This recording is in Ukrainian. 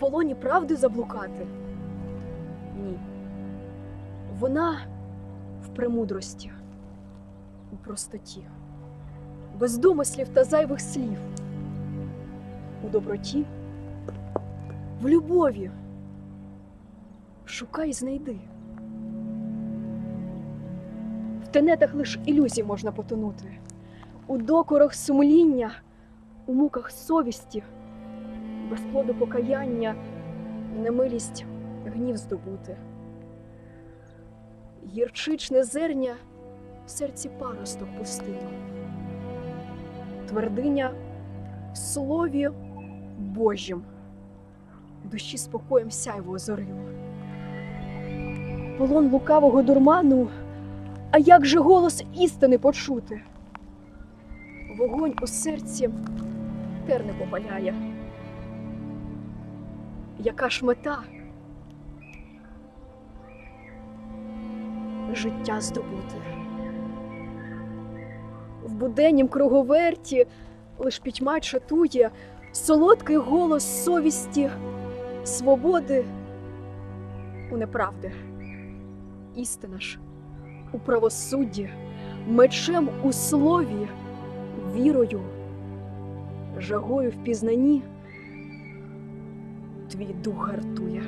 полоні правди заблукати? Ні. Вона в премудрості, у простоті, без домислів та зайвих слів, у доброті, в любові. Шукай і знайди. В тенетах лиш ілюзій можна потонути, у докорах сумління, у муках совісті, без плоду покаяння, немилість гнів здобути. Гірчичне зерня в серці паросток пустило. Твердиня в слові Божім, душі спокоєм сяйво озорило. Полон лукавого дурману, а як же голос істини почути? Вогонь у серці терни попаляє. Яка ж мета? Життя здобути. В буденнім круговерті лиш пітьма чатує солодкий голос совісті, свободи у неправди. Істина ж у правосудді, мечем у слові, вірою, жагою в пізнанні твій дух гартує.